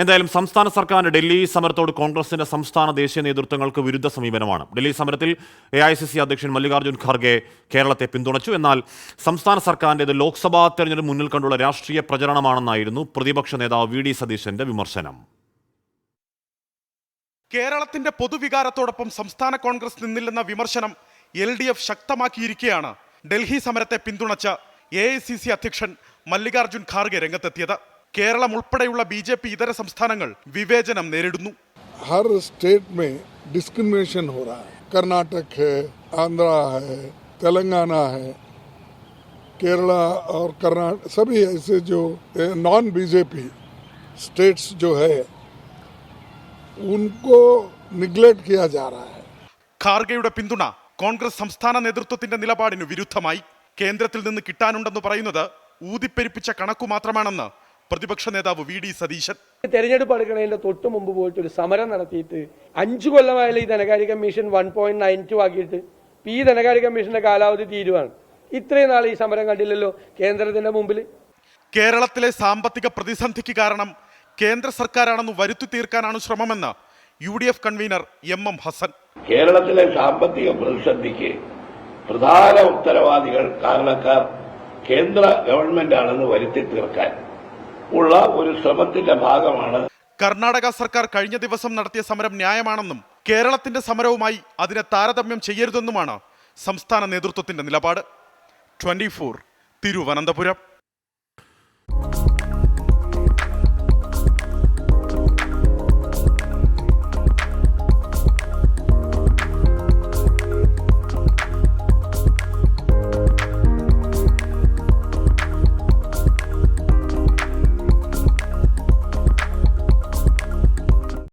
എന്തായാലും സംസ്ഥാന സർക്കാരിന്റെ ഡൽഹി സമരത്തോട് കോൺഗ്രസിന്റെ സംസ്ഥാന ദേശീയ നേതൃത്വങ്ങൾക്ക് വിരുദ്ധ സമീപനമാണ്. ഡൽഹി സമരത്തിൽ എ ഐ സി സി അധ്യക്ഷൻ മല്ലികാർജുൻ ഖാർഗെ കേരളത്തെ പിന്തുണച്ചു. എന്നാൽ സംസ്ഥാന സർക്കാരിന്റെ ലോക്സഭാ തെരഞ്ഞെടുപ്പ് മുന്നിൽ കണ്ടുള്ള രാഷ്ട്രീയ പ്രചരണമാണെന്നായിരുന്നു പ്രതിപക്ഷ നേതാവ് വി ഡി സതീശന്റെ വിമർശനം. കേരളത്തിന്റെ പൊതുവികാരത്തോടൊപ്പം സംസ്ഥാന കോൺഗ്രസ് നിന്നില്ലെന്ന വിമർശനം എൽ ഡി എഫ് ശക്തമാക്കിയിരിക്കെയാണ്. ഡൽഹി സമരത്തെ പിന്തുണച്ച എ ഐ സി സി അധ്യക്ഷൻ മല്ലികാർജുൻ ഖാർഗെ രംഗത്തെത്തിയത്. കേരളം ഉൾപ്പെടെയുള്ള ബി ജെ പി ഇതര സംസ്ഥാനങ്ങൾ വിവേചനം നേരിടുന്നു हर स्टेट में डिस्क्रिमिनेशन हो रहा है कर्नाटक है आंध्रा है तेलंगाना है केरला और कर्नाटक सभी ऐसे जो नॉन बीजेपी स्टेट्स जो है उनको निगलेक्ट किया जा रहा है ഖാർഗെയുടെ പിന്തുണ കോൺഗ്രസ് സംസ്ഥാന നേതൃത്വത്തിന്റെ നിലപാടിന് വിരുദ്ധമായി കേന്ദ്രത്തിൽ നിന്ന് കിട്ടാനുണ്ടെന്ന് പറയുന്നത് ഊതിപ്പെരുപ്പിച്ച കണക്കു മാത്രമാണെന്ന് പ്രതിപക്ഷ നേതാവ് വി ഡി സതീശൻ. തെരഞ്ഞെടുപ്പ് അടുക്കണതിന്റെ തൊട്ട് മുമ്പ് പോയിട്ട് ഒരു സമരം നടത്തിയിട്ട് അഞ്ചു കൊല്ലമായാലും ഈ ധനകാര്യ commission one point nine two ആക്കിയിട്ട് ഇപ്പൊ ഈ ധനകാര്യ കമ്മീഷന്റെ കാലാവധി തീരുവാണ്. ഇത്രയും നാൾ ഈ സമരം കണ്ടില്ലല്ലോ കേന്ദ്രത്തിന്റെ മുമ്പിൽ. കേരളത്തിലെ സാമ്പത്തിക പ്രതിസന്ധിക്ക് കാരണം കേന്ദ്ര സർക്കാരാണെന്ന് വരുത്തി തീർക്കാനാണ് ശ്രമമെന്ന് U D F convener M M Hassan. കേരളത്തിലെ സാമ്പത്തിക പ്രതിസന്ധിക്ക് പ്രധാന ഉത്തരവാദികൾ കാരണക്കാർ കേന്ദ്ര ഗവൺമെന്റ് ആണെന്ന് വരുത്തി തീർക്കാൻ. ഉള്ള ഒരു ശ്രമത്തിന്റെ ഭാഗമാണ്. കർണാടക സർക്കാർ കഴിഞ്ഞ ദിവസം നടത്തിയ സമരം ന്യായമാണെന്നും കേരളത്തിന്റെ സമരവുമായി അതിനെ താരതമ്യം ചെയ്യരുതെന്നുമാണ് സംസ്ഥാന നേതൃത്വത്തിന്റെ നിലപാട്. ട്വന്റി തിരുവനന്തപുരം.